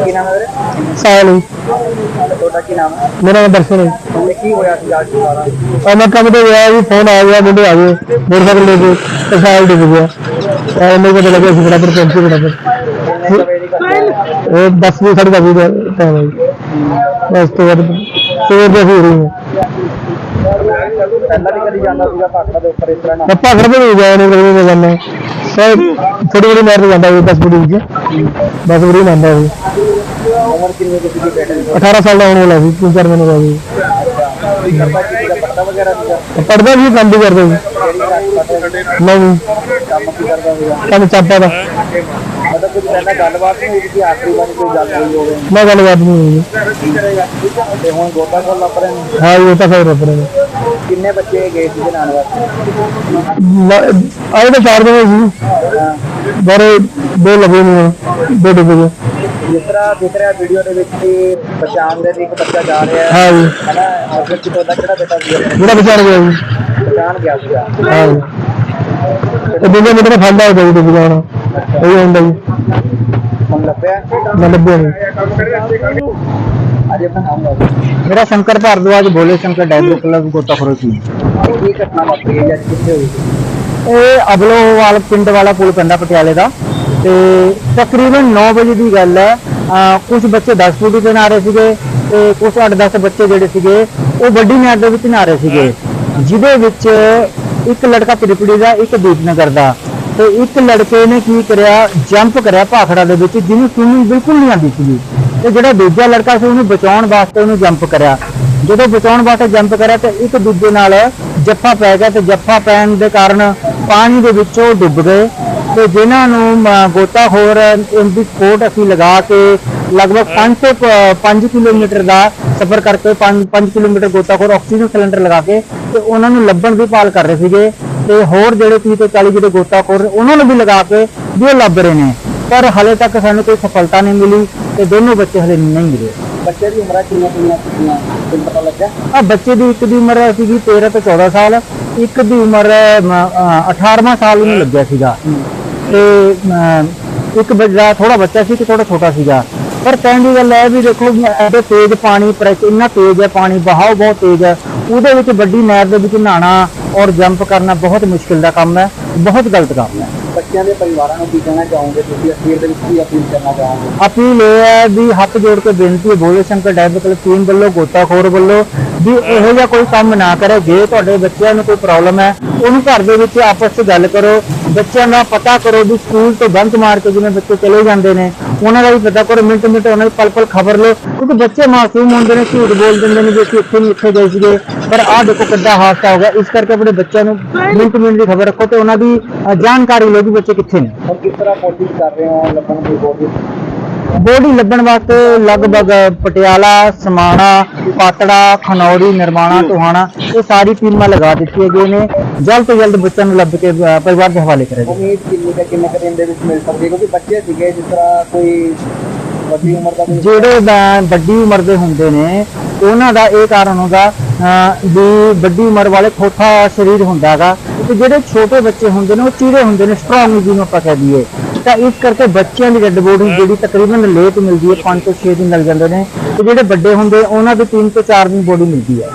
ਕੀ ਨਾਮ ਹੈ ਵੀਰੇ? ਸਾਲੀ ਤੁਹਾਡਾ ਕੀ ਨਾਮ ਹੈ? ਮੇਰਾ ਨਾਮ ਦਰਸ਼ਨ ਹੈ। ਤੇ ਕੀ ਹੋਇਆ ਸੀ ਅੱਜ ਦੁਬਾਰਾ? ਔਰ ਮੈਂ ਕੰਮ ਤੇ ਗਿਆ ਜੀ ਫੋਨ ਆ ਗਿਆ ਮੁੰਡੇ ਆ ਗਏ। ਮੋਟਰਸਾਈਕਲ ਲੈ ਕੇ ਤੇ ਸਾਲ ਡਿੱਗ ਗਿਆ। ਔਰ ਮੈਨੂੰ ਪਤਾ ਲੱਗਿਆ ਸੀ ਬਰਾਬਰ ਪਹੁੰਚੇ ਬਰਾਬਰ। ਕਿੰਨੇ ਸਵੇਰੇ ਦੀ ਘਟਨਾ ਹੈ? ਇਹ 10 ਵਜੇ ਸਾਢੇ 10 ਵਜੇ ਦਾ ਟਾਈਮ ਹੈ ਜੀ ਉਸ ਤੋਂ ਬਾਅਦ ਸਵੇਰ ਦੇ ਹੋ ਰਹੀ ਹੈ ਪਹਿਲਾਂ ਵੀ ਕਦੀ ਜਾਂਦਾ ਸੀਗਾ ਭਾਖੜਾ ਦੇ ਉੱਪਰ ਇਸ ਤਰ੍ਹਾਂ ਨਾ? ਪੱਪਾ ਖੜਦੇ ਹੋ ਗਿਆ ਨੇ ਮੇਰੇ ਨਾਲ ਸਰ ਥੋੜੀ ਥੋੜੀ ਮਾਰ ਜਾਂਦਾ ਹੈ 10 ਫੁੱਟ ਦੀ ਬਸ ਉਰੀ ਮੰਨਦਾ ਹੈ ਉਮਰ ਕਿੰਨੀ ਕੁ ਸੀ ਬੇਟੇ 18 ਸਾਲ ਦਾ ਹੋਣ ਵਾਲਾ ਸੀ ਤਿੰਨ ਚਾਰ ਮਹੀਨੇ ਦਾ ਸੀ ਪੜਦਾ ਵੀ ਕੰਮ ਵੀ ਕਰਦਾ ਸੀ ਨਹੀਂ ਕੰਮ ਚਾਪਾ ਦਾ। ਮਤਲਬ ਕੁਝ ਪਹਿਲਾਂ ਗੱਲਬਾਤ ਨਹੀਂ ਹੋਈ ਸੀ ਆਖਰੀ ਵਾਰ ਕੋਈ ਗੱਲ ਹੋਈ ਹੋਵੇ। ਨਾ ਗੱਲਬਾਤ ਨਹੀਂ ਹੋਈ। ਕਿੰਨੇ ਬੱਚੇ ਗਏ ਸੀ ਨਾਲ? ਵਾਸਤੇ ਆਏ ਤਾਂ ਚਾਰ ਦਿਨ ਸੀ। ਬਾਰੇ ਦੋ ਲੱਗੇ ਨੇ ਦੋ ਡੁੱਬ ਜਿਸ ਤਰ੍ਹਾਂ ਦਿਖ ਰਿਹਾ ਵੀਡੀਓ ਦੇ ਵਿੱਚ ਕਿ ਪਛਾਣ ਦੇ ਇੱਕ ਬੱਚਾ ਜਾ ਰਿਹਾ ਹੈ। ਹਾਂ ਜੀ ਹਨਾ ਅਸਲ ਚ ਕਿਹੜਾ ਬੇਟਾ ਸੀ? ਜਿਹੜਾ ਵਿਚਾਰ ਗਿਆ ਜੀ ਪਛਾਣ ਗਿਆ ਸੀਗਾ। ਹਾਂ ਤੇ ਦੂਜੇ ਮੇਰੇ ਨਾਲ ਫਾਂਦਾ ਹੋ ਗਿਆ ਜੀ ਡੁੱਬ ਗਿਆ ਹੁਣ ਇਹ ਹੁੰਦਾ ਜੀ। ਹੁਣ ਲੱਭਿਆ? ਮੈਂ ਲੱਭਿਆ ਨਹੀਂ ਕਲੱਬ ਗੋਤਾਖੋਰ ਸੀ ਕੀ ਘਟਨਾ ਵਾਪਰੀ ਹੈ ਜਾਂ ਕਿੱਥੇ ਹੋਈ ਸੀ? ਇਹ ਅਬਲੋਵਾਲ ਪਿੰਡ ਵਾਲਾ ਪੁਲ ਪੈਂਦਾ ਪਟਿਆਲੇ ਦਾ। ਤੇ ਤਕਰੀਬਨ 9 ਵਜੇ ਦੀ ਗੱਲ ਹੈ। ਕੁਝ ਬੱਚੇ 10 ਫੁੱਟ ਦੇ ਨਹਾ ਰਹੇ ਸੀਗੇ ਤੇ ਕੁਝ 8-10 ਬੱਚੇ ਜਿਹੜੇ ਸੀਗੇ ਉਹ ਵੱਡੀ ਨਹਿਰ ਦੇ ਵਿੱਚ ਨਹਾ ਰਹੇ ਸੀਗੇ। ਜਿਹਦੇ ਵਿੱਚ ਇੱਕ ਲੜਕਾ ਤ੍ਰਿਪੜੀ ਦਾ ਇੱਕ ਦੀਪਨਗਰ ਦਾ। ਤੇ ਇੱਕ ਲੜਕੇ ਨੇ ਕੀ ਕਰਿਆ ਜੰਪ ਕਰਿਆ ਭਾਖੜਾ ਦੇ ਵਿੱਚ ਜਿਹਨੂੰ ਸਵਿਮਿੰਗ ਬਿਲਕੁਲ ਨਹੀਂ ਆਉਂਦੀ ਸੀਗੀ। ਤੇ ਜਿਹੜਾ ਦੂਜਾ ਲੜਕਾ ਸੀ ਉਹਨੂੰ ਬਚਾਉਣ ਵਾਸਤੇ ਉਹਨੂੰ ਜੰਪ ਕਰਿਆ। ਜਦੋਂ ਬਚਾਉਣ ਵਾਸਤੇ ਜੰਪ ਕਰਿਆ ਤੇ ਇੱਕ ਦੂਜੇ ਨਾਲ ਜੱਫਾ ਪੈ ਗਿਆ ਤੇ ਜੱਫਾ ਪੈਣ ਦੇ ਕਾਰਨ ਪਾਣੀ ਦੇ ਵਿੱਚ ਉਹ ਡੁੱਬ ਗਏ ਤੇ ਜਿਨ੍ਹਾਂ ਨੂੰ ਗੋਤਾਖੋਰ ਇਹਦੀ ਸਪੋਰਟ ਅਸੀਂ ਲਗਾ ਕੇ ਲਗਭਗ 500 5 ਕਿਲੋਮੀਟਰ ਦਾ ਸਫ਼ਰ ਕਰਕੇ 5 ਕਿਲੋਮੀਟਰ ਗੋਤਾਖੋਰ ਆਕਸੀਜਨ ਸਿਲੰਡਰ ਲਗਾ ਕੇ ਤੇ ਉਹਨਾਂ ਨੂੰ ਲੱਭਣ ਦੀ ਭਾਲ ਕਰ ਰਹੇ ਸੀਗੇ ਤੇ ਹੋਰ ਜਿਹੜੇ 30 ਤੋਂ 40 ਜਿਹੜੇ ਗੋਤਾਖੋਰ ਉਹਨਾਂ ਨੂੰ ਵੀ ਲਗਾ ਕੇ ਵੀ ਉਹ ਲੱਭ ਰਹੇ ਨੇ। ਪਰ ਹਲੇ ਤੱਕ ਸਾਨੂੰ ਕੋਈ ਸਫਲਤਾ ਨਹੀਂ ਮਿਲੀ। ਤੇ ਦੋਨੋਂ ਬੱਚੇ ਹਲੇ ਨਹੀਂ ਮਿਲੇ। ਬੱਚੇ ਦੀ ਉਮਰਾਂ ਕਿੰਨੀਆਂ ਕਿੰਨੀਆਂ ਸੀਗੀਆਂ? ਤੁਹਾਨੂੰ ਪਤਾ ਲੱਗਾ ਆ ਬੱਚੇ ਦੀ ਇੱਕ ਦੀ ਉਮਰ ਸੀਗੀ 13 ਤੋਂ 14 ਸਾਲ ਇੱਕ ਦੀ ਉਮਰ 18ਵਾਂ ਸਾਲ ਉਹਨੂੰ ਲੱਗਿਆ ਸੀਗਾ। ਤੇ ਇੱਕ ਬੱਚਾ ਥੋੜਾ ਬੱਚਾ ਸੀ ਤੇ ਥੋੜਾ ਛੋਟਾ ਸੀਗਾ। ਪਰ ਕਹਿਣ ਦੀ ਗੱਲ ਹੈ ਵੀ ਦੇਖੋ ਐਡੇ ਤੇਜ਼ ਪਾਣੀ ਪ੍ਰੈਸ਼ਰ ਇੰਨਾ ਤੇਜ਼ ਹੈ ਪਾਣੀ ਬਹਾਵ ਬਹੁਤ ਤੇਜ਼ ਹੈ। ਉਹਦੇ ਵਿੱਚ ਵੱਡੀ ਨਹਿਰ ਦੇ ਵਿੱਚ ਨਹਾਣਾ ਔਰ ਜੰਪ ਕਰਨਾ ਬਹੁਤ ਮੁਸ਼ਕਿਲ ਦਾ ਕੰਮ ਹੈ ਬਹੁਤ ਗਲਤ ਕੰਮ ਹੈ। ਬੱਚਿਆਂ ਦੇ ਪਰਿਵਾਰਾਂ ਨੂੰ ਕੀ ਕਹਿਣਾ ਚਾਹੋਗੇ? ਤੁਸੀਂ ਅਖੀਰ ਦੇ ਵਿੱਚ ਕੀ ਅਪੀਲ ਕਰਨਾ ਚਾਹੋਗੇ? ਅਪੀਲ ਇਹ ਹੈ ਵੀ ਹੱਥ ਜੋੜ ਕੇ ਬੇਨਤੀ ਹੈ ਬੋਲੇ ਸ਼ੰਕਰ ਡਾਇਬਰ ਕਲੱਬ ਟੀਮ ਵੱਲੋਂ, ਗੋਤਾਖੋਰ ਵੱਲੋਂ ਵੀ ਇਹੋ ਜਿਹਾ ਕੋਈ ਕੰਮ ਨਾ ਕਰੇ, ਜੇ ਤੁਹਾਡੇ ਬੱਚਿਆਂ ਨੂੰ ਕੋਈ ਪ੍ਰੋਬਲਮ ਹੈ, ਉਹਨੂੰ ਘਰ ਦੇ ਵਿੱਚ ਆਪਸ ਵਿੱਚ ਗੱਲ ਕਰੋ। ਬੱਚਿਆਂ ਦਾ ਪਤਾ ਕਰੋ ਵੀ ਸਕੂਲ ਤੋਂ ਬੰਕ ਮਾਰ ਕੇ ਜਿਵੇਂ ਬੱਚੇ ਚਲੇ ਜਾਂਦੇ ਨੇ। ਉਹਨਾਂ ਦਾ ਵੀ ਪਤਾ ਕਰੋ ਮਿੰਟ ਮਿੰਟ ਉਹਨਾਂ ਦੀ ਪਲ ਪਲ ਖਬਰ ਲਓ। ਕਿਉਂਕਿ ਬੱਚੇ ਮਾਸੂਮ ਹੁੰਦੇ ਨੇ, ਝੂਠ ਬੋਲ ਦਿੰਦੇ ਨੇ ਵੀ ਅਸੀਂ ਇੱਥੇ ਨਹੀਂ ਇੱਥੇ ਗਏ ਸੀਗੇ। ਪਰ ਆਹ ਦੇਖੋ ਕਿੱਦਾਂ ਹਾਦਸਾ ਹੋ ਗਿਆ। ਇਸ ਕਰਕੇ ਆਪਣੇ ਬੱਚਿਆਂ ਨੂੰ ਮਿੰਟ ਮਿੰਟ ਦੀ ਖਬਰ ਰੱਖੋ ਤੇ ਉਹਨਾਂ ਦੀ ਜਾਣਕਾਰੀ ਲਓ ਵੀ ਬੱਚੇ ਕਿੱਥੇ ਨੇ। ਕਿਸ ਤਰ੍ਹਾਂ ਕੋਸ਼ਿਸ਼ ਕਰ ਰਹੇ ਹੋ ਲੱਭਣ ਦੀ ਕੋਸ਼ਿਸ਼? ਬੋਡੀ ਲੱਭਣ ਵਾਸਤੇ ਲਗਭਗ ਪਟਿਆਲਾ ਸਮਾਣਾ ਪਾਤੜਾ ਖਨੌਰੀ ਨਿਰਮਾਣਾ ਟੋਹਾਣਾ ਇਹ ਸਾਰੀ ਟੀਮਾਂ ਲਗਾ ਦਿੱਤੀਆਂ ਗਈਆਂ ਨੇ। ਜਲਦ ਤੋਂ ਜਲਦ ਬੱਚਿਆਂ ਨੂੰ ਲੱਭ ਕੇ ਅ, ਪਰਿਵਾਰ ਦੇ ਹਵਾਲੇ ਕਰਿਆ ਜਾਵੇ। ਉਮੀਦ ਕਿੰਨੀ ਕੁ ਕਿੰਨੇ ਕੁ ਦਿਨ ਦੇ ਵਿੱਚ ਮਿਲ ਸਕਦੀ ਹੈ? ਕਿਉਂਕਿ ਬੱਚੇ ਸੀਗੇ ਜਿਸ ਤਰ੍ਹਾਂ ਕੋਈ ਵੱਡੀ ਉਮਰ ਦਾ ਜਿਹੜੇ ਬ- ਵੱਡੀ ਉਮਰ ਦੇ ਹੁੰਦੇ ਨੇ, ਉਹਨਾਂ ਦਾ ਇਹ ਕਾਰਨ ਹੁੰਦਾ ਵੀ ਵੱਡੀ ਉਮਰ ਵਾਲੇ ਖੋਖਾ ਸਰੀਰ ਹੁੰਦਾਗਾ ਤੇ ਜਿਹੜੇ ਛੋਟੇ ਬੱਚੇ ਹੁੰਦੇ ਨੇ, ਉਹ ਚੀਰੇ ਹੁੰਦੇ ਨੇ ਸਟਰੋਂਗ ਜਿਹਨੂੰ ਆਪਾਂ ਕਹਿ ਦਈਏ। ਤਾਂ ਇਸ ਕਰਕੇ ਬੱਚਿਆਂ ਦੀ ਡੈਡ ਬੋਡੀ ਜਿਹੜੀ ਤਕਰੀਬਨ ਲੇਟ ਮਿਲਦੀ ਹੈ 5 ਤੋਂ 6 ਦਿਨ ਲੱਗ ਜਾਂਦੇ ਨੇ। ਤੇ ਜਿਹੜੇ ਵੱਡੇ ਹੁੰਦੇ, ਉਹਨਾਂ ਦੀ 3 ਤੋਂ 4 ਦਿਨ ਬੋਡੀ ਮਿਲਦੀ ਹੈ।